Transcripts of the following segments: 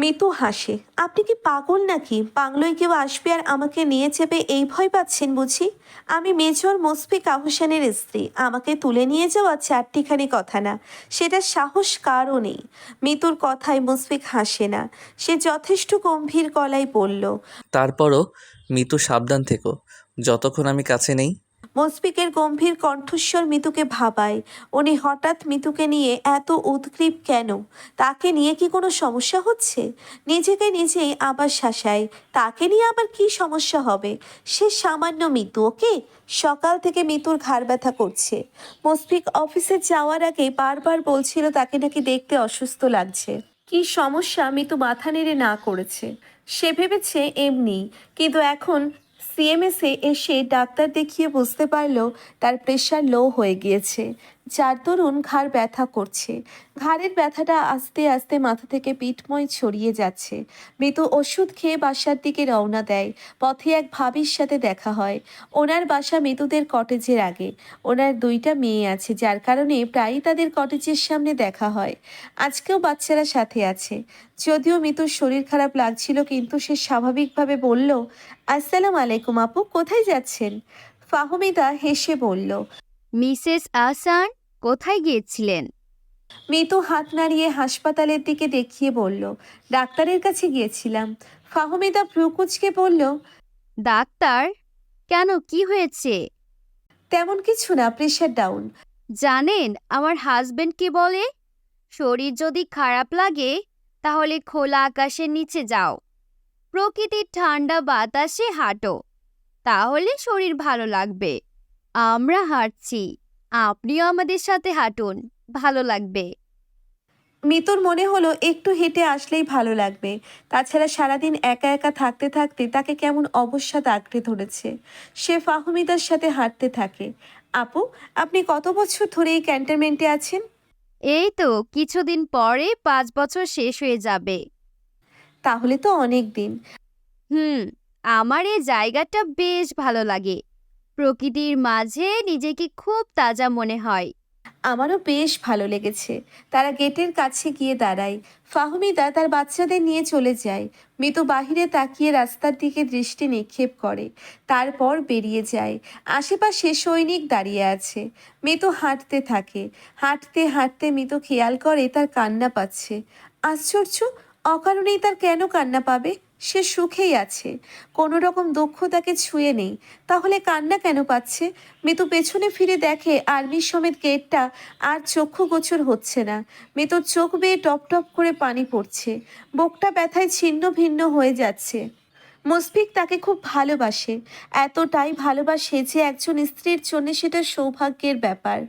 মিতু হাসে, আপনি কি পাগল নাকি? বাংলোয় কেউ আসবে আর আমাকে নিয়ে যাবে এই ভয় পাচ্ছেন বুঝি? আমি মেজর মুসফিক আহসানের স্ত্রী, আমাকে তুলে নিয়ে যাওয়া চারটিখানি কথা না সেটা সাহস কারও নেই। মিতুর কথায় মুসফিক হাসে না, সে যথেষ্ট গম্ভীর গলায় বলল, তারপরও মিতু সাবধান থেকো, যতক্ষণ আমি কাছে নেই মুসফিকের গম্ভীর কণ্ঠস্বর মিতুকে ভাবায়। উনি হঠাৎ মিতুকে নিয়ে এত উদ্গ্রীব কেন? তাকে নিয়ে কি কোনো সমস্যা হচ্ছে? নিজেকে নিজেই আবার শাসায়। তাকে নিয়ে আবার কি সমস্যা হবে? সে সামান্য মিতু, ওকে? সকাল থেকে মিতুর ঘাড় ব্যথা করছে। মুসফিক অফিসে যাওয়ার আগে বারবার বলছিল তাকে নাকি দেখতে অসুস্থ লাগছে। কি সমস্যা মিতু মাথা নেড়ে না করেছে। সে ভেবেছে এমনি, কিন্তু এখন সিএমএসে এসে ডাক্তার দেখিয়ে বুঝতে পারল তার প্রেশার লো হয়ে গিয়েছে। যার দরুন ঘাড় ব্যথা করছে। ঘাড়ের ব্যথাটা আস্তে আস্তে মাথা থেকে পিঠময় ছড়িয়ে যাচ্ছে। মৃত ওষুধ খেয়ে বাসার দিকে রওনা দেয়। পথে এক ভাবির সাথে দেখা হয়। ওনার বাসা মৃদুদের কটেজের আগে। ওনার দুইটা মেয়ে আছে, যার কারণে প্রায়ই তাদের কটেজের সামনে দেখা হয়। আজকেও বাচ্চারা সাথে আছে। যদিও মিতুর শরীর খারাপ লাগছিল, কিন্তু সে স্বাভাবিকভাবে বলল, আসসালাম আলাইকুম আপু, কোথায় যাচ্ছেন? ফাহমিদা হেসে বলল মিসেস আসান কোথায় গিয়েছিলেন? মিতু হাত নাড়িয়ে হাসপাতালের দিকে দেখিয়ে বলল ডাক্তারের কাছে গিয়েছিলাম। ফাহমিদা ভ্রুকুচকে বলল ডাক্তার? কেন কি হয়েছে? তেমন কিছু না প্রেশার ডাউন। জানেন আমার হাজবেন্ড কি বলে? শরীর যদি খারাপ লাগে তাহলে খোলা আকাশের নিচে যাও। প্রকৃতির ঠান্ডা বাতাসে হাঁটো তাহলে শরীর ভালো লাগবে। আমরা হাঁটছি। আপনিও আমাদের সাথে হাঁটুন। ভালো লাগবে। মিতুর মনে হলো একটু হেঁটে আসলেই ভালো লাগবে। তাছাড়া সারাদিন একা একা থাকতে থাকতে তাকে কেমন অবসাদ আঁকড়ে ধরেছে। সে ফাহমিদার সাথে হাঁটতে থাকে। আপু আপনি কত বছর ধরে এই ক্যান্টনমেন্টে আছেন? এই তো কিছুদিন পরে পাঁচ বছর শেষ হয়ে যাবে। তাহলে তো অনেক দিন। হুম আমার এই জায়গাটা বেশ ভালো লাগে। প্রকৃতির মাঝে নিজেকে খুব তাজা মনে হয়। আমারও বেশ ভালো লেগেছে। তারা গেটের কাছে গিয়ে দাঁড়ায়। ফাহমিদা তার বাচ্চাদের নিয়ে চলে যায়। মিতু বাহিরে তাকিয়ে রাস্তার দিকে দৃষ্টি নিক্ষেপ করে। তারপর বেরিয়ে যায়। আশেপাশে সৈনিক দাঁড়িয়ে আছে। মিতু হাঁটতে থাকে। হাঁটতে হাঁটতে মিতু খেয়াল করে তার কান্না পাচ্ছে। আশ্চর্য! অকারণেই তার কেন কান্না পাবে? সে সুখেই আছে। কোনো রকম দুঃখ তাকে ছুঁয়ে নেই। তাহলে কান্না কেন পাচ্ছে? মিতু পেছনে ফিরে দেখে আর্মির সমেত গেটটা আর চক্ষু গোচর হচ্ছে না। মিতুর চোখ বেয়ে টপ টপ করে পানি পড়ছে। বুকটা ব্যথায় ছিন্ন ভিন্ন হয়ে যাচ্ছে। মুসফিক তাকে খুব ভালোবাসে। এতটাই ভালোবাসে যে একজন স্ত্রীর জন্য সেটা সৌভাগ্যের ব্যাপার।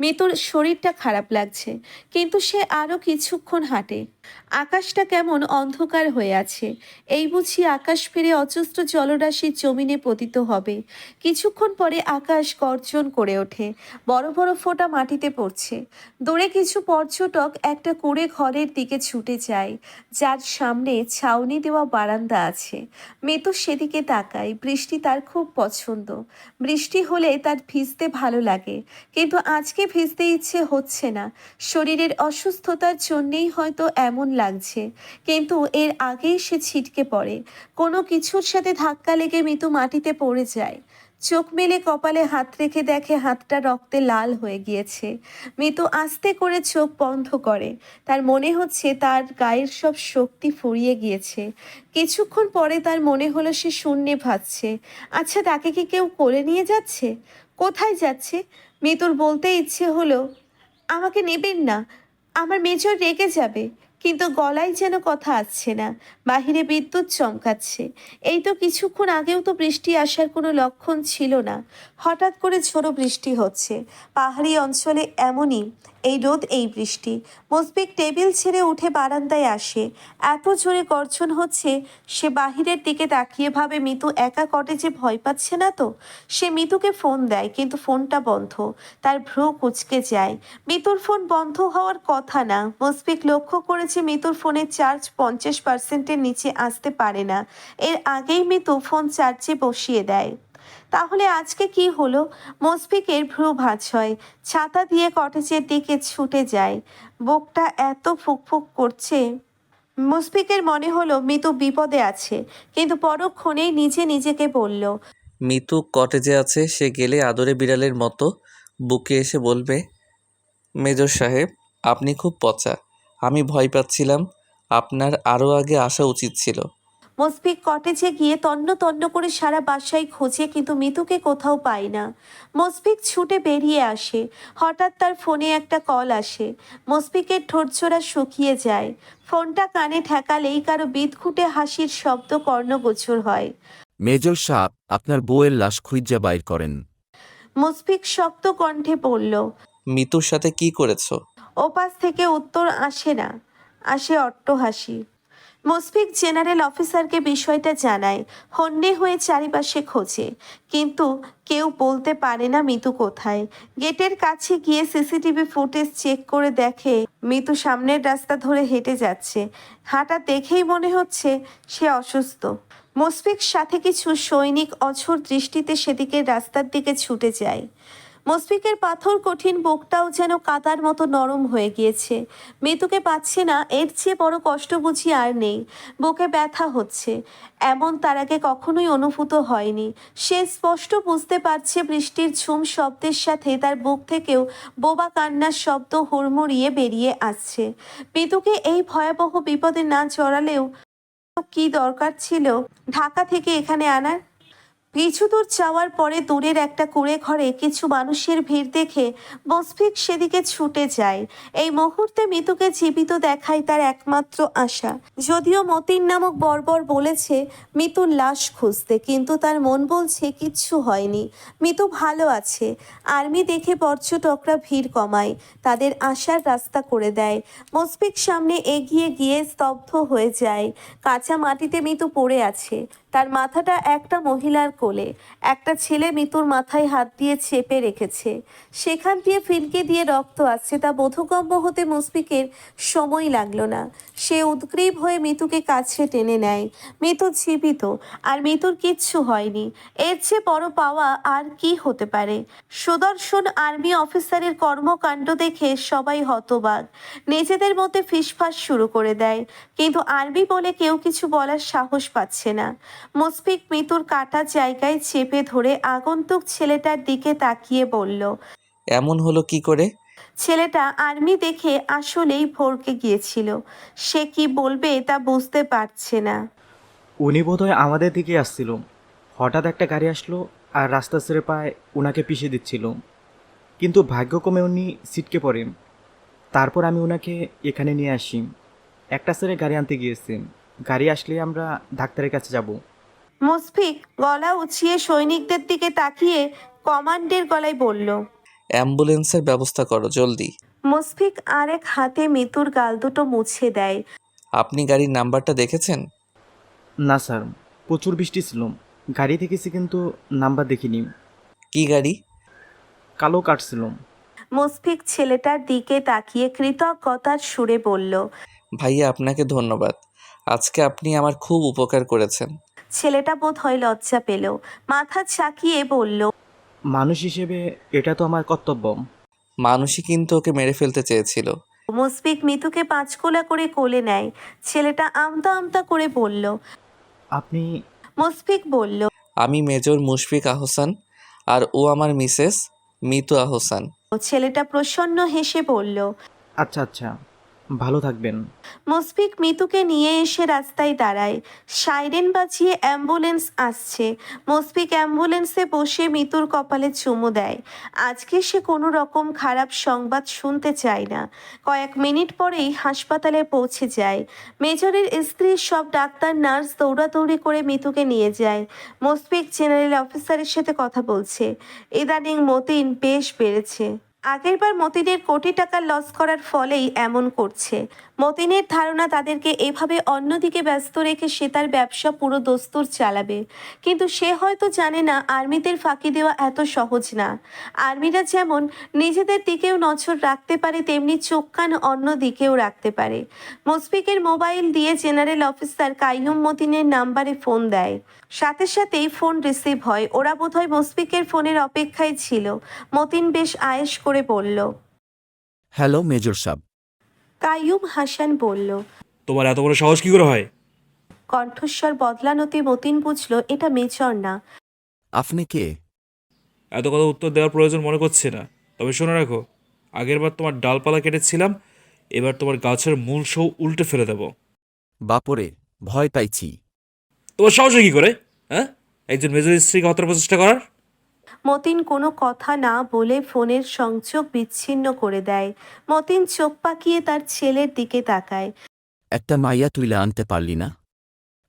মিতুর শরীরটা খারাপ লাগছে। কিন্তু সে আরও কিছুক্ষণ হাঁটে। আকাশটা কেমন অন্ধকার হয়ে আছে। এই বুঝি আকাশ ফিরে অজস্র জলরাশি জমিনে পতিত হবে। কিছুক্ষণ পরে আকাশ গর্জন করে ওঠে। বড় বড় ফোঁটা মাটিতে পড়ছে। দূরে কিছু পর্যটক একটা কুড়ে ঘরের দিকে ছুটে যায়। যার সামনে ছাউনি দেওয়া বারান্দা আছে। মিতু সেদিকে তাকায়। বৃষ্টি তার খুব পছন্দ। বৃষ্টি হলে তার ভিজতে ভালো লাগে। কিন্তু আজকে ভিজতে ইচ্ছে হচ্ছে না। শরীরের অসুস্থতার জন্যেই হয়তো এমন লাগছে। কিন্তু এর আগেই সে ছিটকে পড়ে। কোনো কিছুর সাথে ধাক্কা লেগে মিতু মাটিতে পড়ে যায়। চোখ মেলে কপালে হাত রেখে দেখে হাতটা রক্তে লাল হয়ে গিয়েছে। মিতু আস্তে করে চোখ বন্ধ করে। তার মনে হচ্ছে তার গায়ের সব শক্তি ফুরিয়ে গিয়েছে। কিছুক্ষণ পরে তার মনে হলো সে শূন্যে ভাসছে। আচ্ছা তাকে কি কেউ কোলে নিয়ে যাচ্ছে? কোথায় যাচ্ছে? মিতুর বলতে ইচ্ছে হলো, আমাকে নেবেন না। আমার মেজর রেগে যাবে। কিন্তু গলায় যেন কথা আসছে না, বাহিরে বিদ্যুৎ চমকাচ্ছে। এই তো কিছুক্ষণ আগেও তো বৃষ্টি আসার কোনো লক্ষণ ছিল না। হঠাৎ করে ঝোড়ো বৃষ্টি হচ্ছে। পাহাড়ি অঞ্চলে এমনই এই রোদ, এই বৃষ্টি। মুসবিক টেবিল ছেড়ে উঠে বারান্দায় আসে। এত জোরে গর্জন হচ্ছে, সে বাহিরের দিকে তাকিয়ে ভাবে, মিতু একা কটেজে ভয় পাচ্ছে না তো? সে মিতুকে ফোন দেয়, কিন্তু ফোনটা বন্ধ। তার ভ্রু কুচকে যায়। মিতুর ফোন বন্ধ হওয়ার কথা না। মুসফিক লক্ষ্য করেছে মিতুর ফোনের চার্জ পঞ্চাশ পার্সেন্টের নিচে আসতে পারে না। এর আগেই মিতু ফোন চার্জে বসিয়ে দেয়। তাহলে আজকে কি হলো? মুসফিকের ভ্রু ভাঁজ হয় ছাতা দিয়ে কটেজের দিকে ছুটে যায়। বুকটা এত ফুকফুক করছে। মুশফিকের মনে হলো মিতু বিপদে আছে, কিন্তু পরক্ষণেই নিজে নিজেকে বলল, মিতু কটেজে আছে, সে গেলে আদরে বিড়ালের মতো। বুকে এসে বলবে, মেজর সাহেব, আপনি খুব পচা। আমি ভয় পাচ্ছিলাম। আপনার আরও আগে আসা উচিত ছিল। মুশফিক কটেজে গিয়ে তন্ন তন্ন করে সারা বাসায় খোঁজে কিন্তু মিতুকে কোথাও পায় না। মুশফিক ছুটে বেরিয়ে আসে। হঠাৎ তার ফোনে একটা কল আসে। মুশফিকের ঠোঁটচোরা শুকিয়ে যায়। ফোনটা কানে ঠেকালেই কারও বিদঘুটে হাসির শব্দ কর্ণগোচর হয়। মেজর সাহেব আপনার বউয়ের লাশ খুঁজা বাইর করেন। মুশফিক শক্ত কণ্ঠে বলল মিতুর সাথে কি করেছ? ওপাশ থেকে উত্তর আসে না। আসে অট্টহাসি। মুশফিক জেনারেল অফিসারকে বিষয়টা জানায়, হন্যে হয়ে চারিপাশে খোঁজে। কিন্তু কেউ বলতে পারে না মিতু কোথায়। গেটের কাছে গিয়ে সিসিটিভি ফুটেজ চেক করে দেখে মিতু সামনের রাস্তা ধরে হেঁটে যাচ্ছে। হাঁটা দেখেই মনে হচ্ছে সে অসুস্থ। মুশফিক সাথে কিছু সৈনিক অঝোর দৃষ্টিতে সেদিকে রাস্তার দিকে ছুটে যায়। মুশফিকের পাথর কঠিন বুকটাও যেন কাতার মতো নরম হয়ে গিয়েছে। মৃতুকে পাচ্ছে না, এর চেয়ে বড় কষ্ট বুঝি আর নেই। বুকে ব্যথা হচ্ছে। এমন তার আগে কখনোই অনুভূত হয়নি। সে স্পষ্ট বুঝতে পারছে বৃষ্টির ঝুম শব্দের সাথে তার বুক থেকেও বোবা কান্নার শব্দ হুড়মুড়িয়ে বেরিয়ে আসছে। মৃতুকে এই ভয়াবহ বিপদে না জড়ালেও কি দরকার ছিল? ঢাকা থেকে এখানে আনার কিছু দূর যাওয়ার পরে দূরের একটা কুড়ে ঘরে কিছু মানুষের ভিড় দেখে মুশফিক সেদিকে ছুটে যায়। এই মুহূর্তে মিতুকে জীবিত দেখাই তার একমাত্র আশা। যদিও মতিন নামক বর্বর বলেছে, মিতুর লাশ খুঁজতে, কিন্তু তার মন বলছে কিচ্ছু হয়নি। মিতু ভালো আছে। আর্মি দেখে পর্যটকরা ভিড় কমায়, তাদের আসার রাস্তা করে দেয়। মুশফিক সামনে এগিয়ে গিয়ে স্তব্ধ হয়ে যায়। কাঁচা মাটিতে মিতু পড়ে আছে। তার মাথাটা একটা মহিলার কোলে। একটা ছেলে মিতুর মাথায় হাত দিয়ে চেপে রেখেছে। সেখান দিয়ে ফিনকে দিয়ে রক্ত আসছে, তা বোধগম্য হতে মুশফিকের সময় লাগল না। সে উদ্গ্রীব হয়ে মিতুকে কাছে টেনে নেয়। মিতু জীবিত, আর মিতুর কিচ্ছু হয়নি। এর চেয়ে বড় পাওয়া আর কি হতে পারে? সুদর্শন আর্মি অফিসারের কর্মকাণ্ড দেখে সবাই হতবাক। নিজেদের মধ্যে ফিসফাস শুরু করে দেয়। কিন্তু আরবি বলে কেউ কিছু বলার সাহস পাচ্ছে না। মুশফিক মিতুর কাটা জায়গায় চেপে ধরে আগন্তুক ছেলেটার দিকে তাকিয়ে বলল এমন হলো কি করে? ছেলেটা আর্মি দেখে আসলেই ভরকে গিয়েছিল। সে কি বলবে তা বুঝতে পারছে না। উনি বোধহয় আমাদের দিকে আসছিল। হঠাৎ একটা গাড়ি আসলো আর রাস্তা ছেড়ে পায় ওনাকে পিষে দিচ্ছিল। কিন্তু ভাগ্যক্রমে উনি সিটকে পড়েন। তারপর আমি ওনাকে এখানে নিয়ে আসি। একটা ছেড়ে গাড়ি আনতে গিয়েছি। গাড়ি আসলে আমরা ডাক্তারের কাছে যাব। মুশফিক গলা উঁচিয়ে সৈনিকদের দিকে তাকিয়ে কমান্ডের গলায় বলল অ্যাম্বুলেন্সের ব্যবস্থা করো জলদি। মুশফিক আরেক হাতে মিতুর গাল দুটো মুছে দেয়। আপনি গাড়ির নাম্বারটা দেখেছেন? না স্যার প্রচুর বৃষ্টি ছিল। গাড়ি দেখেছি কিন্তু নাম্বার দেখিনি। কি গাড়ি? কালো কাটছিল মুশফিক ছেলেটার দিকে তাকিয়ে কৃতজ্ঞতার সুরে বলল ভাইয়া আপনাকে ধন্যবাদ। আজকে আপনি আমার খুব উপকার করেছেন। ছেলেটা বোধ হয় লজ্জা পেল। মাথা চাকিয়ে বলল মানুষ হিসেবে এটা তো আমার কর্তব্য। মানুষই কিন্তু ওকে মেরে ফেলতে চেয়েছিল। মুশফিক মিতুকে পাঁচকোলা করে কোলে নেয়। ছেলেটা আমতা আমতা করে বলল আপনি মুশফিক বলল আমি মেজর মুশফিক আহসান আর ও আমার মিসেস মিতু আহসান। ছেলেটা প্রসন্ন হেসে বলল আচ্ছা আচ্ছা। ভালো থাকবেন। মুশফিক মিতুকে নিয়ে এসে রাস্তায় দাঁড়ায়। সাইরেন বাজিয়ে অ্যাম্বুলেন্স আসছে। মুশফিক অ্যাম্বুলেন্সে বসে মিতুর কপালে চুমু দেয়। আজকে সে কোনো রকম খারাপ সংবাদ শুনতে চায় না। কয়েক মিনিট পরেই হাসপাতালে পৌঁছে যায়। মেজরের স্ত্রীর সব ডাক্তার, নার্স দৌড়াদৌড়ি করে মিতুকে নিয়ে যায়। মুশফিক জেনারেল অফিসারের সাথে কথা বলছে। ইদানিং মতিন বেশ বেড়েছে। আগেরবার মতিনের কোটি টাকা লস করার ফলেই এমন করছে। মতিনের ধারণা তাদেরকে এভাবে অন্যদিকে ব্যস্ত রেখে সে তার ব্যবসা পুরো দস্তুর চালাবে। কিন্তু সে হয়তো জানে না আর্মিদের ফাঁকি দেওয়া এত সহজ না। আর্মিরা যেমন নিজেদের দিকেও নজর রাখতে পারে, তেমনি চোখ কান অন্য দিকেও রাখতে পারে। মুশফিকের মোবাইল দিয়ে জেনারেল অফিসার কাইয়ুম মতিনের নাম্বারে ফোন দেয়। সাথে সাথেই ফোন রিসিভ হয়। ওরা বোধহয় মুশফিকের ফোনের অপেক্ষায় ছিল। মতিন বেশ আয়েশ করে বলল হ্যালো মেজর সাহেব কাইয়ুম হাসান বলল তোমার এত বড় সাহস কি করে হয়? কণ্ঠস্বর বদলানোতে মতিন বুঝল এটা মেজর না। আপনি কে? এত কথা উত্তর দেওয়ার প্রয়োজন মনে করছে না। তবে শুনে রাখো আগেরবার তোমার ডালপালা কেটেছিলাম এবার তোমার গাছের মূল সহ উল্টে ফেলে দেবো। বাপরে ভয় পাইছি। তোমার সাহস কি করে হ্যাঁ? একজন মেজর স্ত্রীকে হত্যার প্রচেষ্টা করার? মতিন কোনো কথা না বলে ফোনের সংযোগ বিচ্ছিন্ন করে দেয়। মতিন চোখ পাকিয়ে তার ছেলের দিকে তাকায়। একটা মাইয়া তুইলা আনতে পারলি না?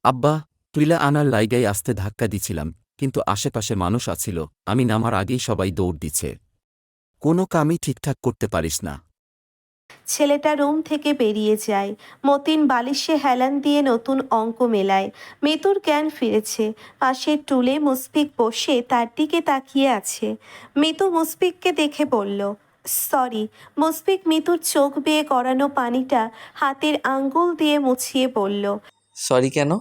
আব্বা, তুইলা আনার লাইগাই আসতে ধাক্কা দিছিলাম, কিন্তু আশেপাশে মানুষ আছিল, আমি নামার আগেই সবাই দৌড় দিছে। কোনো কামই ঠিকঠাক করতে পারিস না। ছেলেটা রুম থেকে বেরিয়ে যায়। মতিন বালিশে হেলান দিয়ে নতুন অঙ্ক মেলায়। মিতুর জ্ঞান ফিরেছে। পাশের টুলে মুসফিক বসে তার দিকে তাকিয়ে আছে। মিতু মুসফিককে দেখে বলল সরি। মুসফিক মিতুর চোখ বেয়ে গড়ানো পানিটা হাতের আঙ্গুল দিয়ে মুছিয়ে বলল সরি কেন?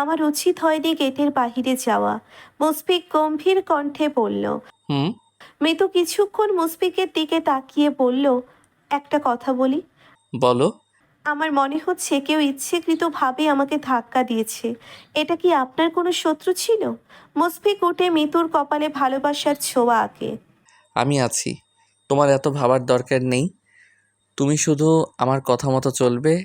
আমার উচিত হয়নি গেটের বাহিরে যাওয়া। মুসফিক গম্ভীর কণ্ঠে বলল হুম? মিতু কিছুক্ষণ মুসফিকের দিকে তাকিয়ে বলল একটা কথা বলি? বলো। আমার মনে হচ্ছে কেউ ইচ্ছেকৃতভাবে আমাকে ধাক্কা দিয়েছে। এটা কি আপনার কোনো শত্রু ছিল? মুসফিক উঠে মিতুর কপালে ভালোবাসার ছোঁয়া আঁকে। আমি আছি। তোমার এত ভাবার দরকার নেই। তুমি শুধু আমার কথা মতো চলবে।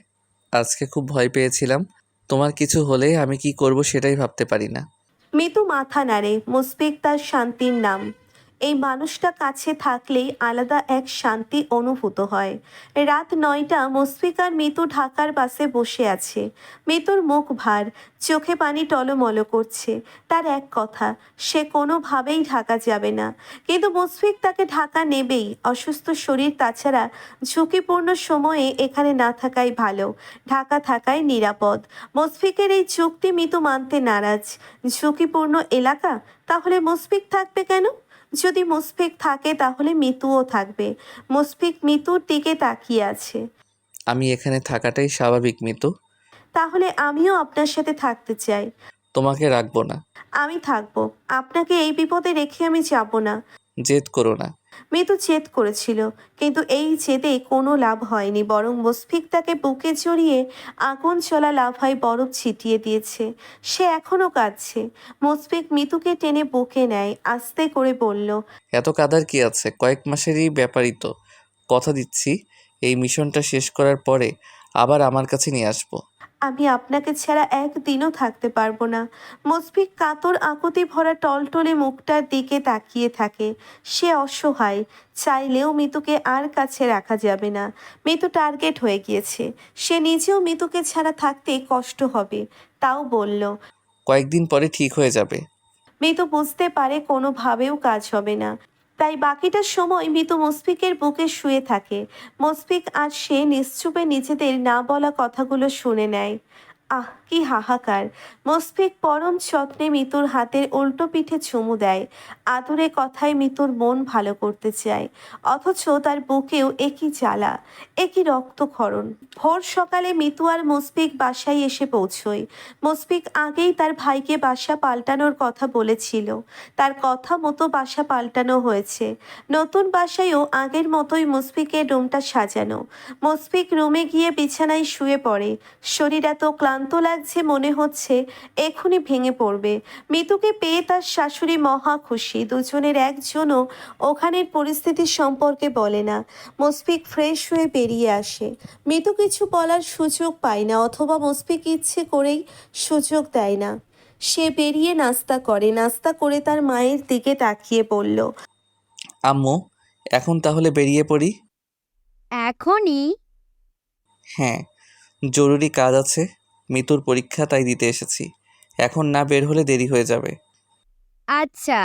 আজকে খুব ভয় পেয়েছিলাম। তোমার কিছু হলে আমি কি করব সেটাই ভাবতে পারি না। মিতু মাথা নাড়ে। মুসফিক তার শান্তির নাম। এই মানুষটা কাছে থাকলেই আলাদা এক শান্তি অনুভূত হয়। রাত নয়টা মুসফিক আর মিতু ঢাকার বাসে বসে আছে। মিতুর মুখ ভার, চোখে পানি টলমল করছে। তার এক কথা, সে কোনোভাবেই ঢাকা যাবে না। কিন্তু মুসফিক তাকে ঢাকা নেবেই। অসুস্থ শরীর তাছাড়া ঝুঁকিপূর্ণ সময়ে এখানে না থাকাই ভালো। ঢাকা থাকাই নিরাপদ। মুসফিকের এই চুক্তি মিতু মানতে নারাজ। ঝুঁকিপূর্ণ এলাকা? তাহলে মুসফিক থাকবে কেন? যদি মুসফিক থাকে তাহলে মিতুও থাকবে। মুসফিক মিতুর দিকে তাকিয়ে আছে। আমি এখানে থাকাটাই স্বাভাবিক মিতু। তাহলে আমিও আপনার সাথে থাকতে চাই। তোমাকে রাখব না। আমি থাকব। আপনাকে এই বিপদে রেখে আমি যাব না। জেদ করো না। মিতু জেদ করেছিল, কিন্তু এই জেদে কোনো লাভ হয়নি, বরং মুসফিক তাকে বুকে জড়িয়ে আগুন চলা লাভায় বরফ ছিটিয়ে দিয়েছে। সে এখনও কাঁদছে। মুসফিক মিতুকে টেনে বুকে নেয়, আস্তে করে বলল, এত কাদার কি আছে? কয়েক মাসেরই ব্যাপারই তো। কথা দিচ্ছি, এই মিশনটা শেষ করার পরে আবার আমার কাছে নিয়ে আসব। আমি আপনাকে ছাড়া একদিনও থাকতে পারব না। মুসফিক কাতর আকুতি ভরা টলটলে মুখটার দিকে তাকিয়ে থাকে। সে অসহায় চাইলেও মিতুকে আর কাছে রাখা যাবে না। মিতু টার্গেট হয়ে গিয়েছে। সে নিজেও মিতুকে ছাড়া থাকতে কষ্ট হবে তাও বলল। কয়েকদিন পরে ঠিক হয়ে যাবে। মিতু বুঝতে পারে কোনোভাবেও কাজ হবে না। তাই বাকিটা সময় মৃত মুসফিকের বুকে শুয়ে থাকে। মুসফিক আর সে নিশ্চুপে নিজেদের না বলা কথাগুলো শুনে নেয়। আহ! কি হাহাকার। মুসফিক পরম যত্নে মিতুর হাতের উল্টো পিঠে চুমু দেয়। আদরে কথায় মিতুর মন ভালো করতে চায়। অথচ তার বুকেও একই জ্বালা, একই রক্তক্ষরণ। ভোর সকালে মিতু আর মুসফিক বাসায় এসে পৌঁছয়। মুসফিক আগেই তার ভাইকে বাসা পাল্টানোর কথা বলেছিল। তার কথা মতো বাসা পাল্টানো হয়েছে। নতুন বাসায়ও আগের মতোই মুসফিকের রুমটা সাজানো। মুসফিক রুমে গিয়ে বিছানায় শুয়ে পড়ে। শরীর এত ক্লান্ত লাগছে মনে হচ্ছে এখনই ভেঙে পড়বে। মিতুকে পেয়ে তার শাশুড়ি মহা খুশি। দুজনের একজনও ওখানের পরিস্থিতি সম্পর্কে বলে না। মুসফিক ফ্রেশ হয়ে বেরিয়ে আসে। মিতু কিছু বলার সুযোগ পায় না অথবা মুসফিক ইচ্ছে করেই সুযোগ দেয় না। সে বেরিয়ে নাস্তা করে। নাস্তা করে তার মায়ের দিকে তাকিয়ে বলল আম্মু এখন তাহলে বেরিয়ে পড়ি? এখনই? হ্যাঁ জরুরি কাজ আছে। মিতুর পরীক্ষা তাই দিতে এসেছি। এখন না বের হলে দেরি হয়ে যাবে। আচ্ছা।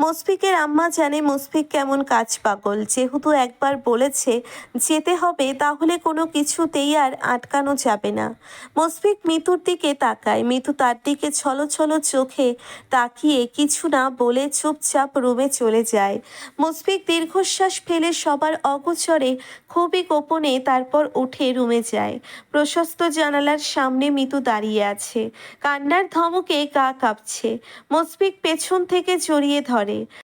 মুসফিকের আম্মা জানে মুসফিক কেমন কাজ পাগল। যেহেতু একবার বলেছে যেতে হবে, তাহলে কোনো কিছুতেই আর আটকানো যাবে না। মুসফিক মিতুর দিকে তাকায়। মিতু তার দিকে ছলো ছলো চোখে তাকিয়ে কিছু না বলে চুপচাপ রুমে চলে যায়। মুসফিক দীর্ঘশ্বাস ফেলে সবার অগোচরে খুবই গোপনে তারপর উঠে রুমে যায়। প্রশস্ত জানালার সামনে মিতু দাঁড়িয়ে আছে। কান্নার ধমকে গা কাঁপছে। মুসফিক পেছন থেকে জড়িয়ে ধরে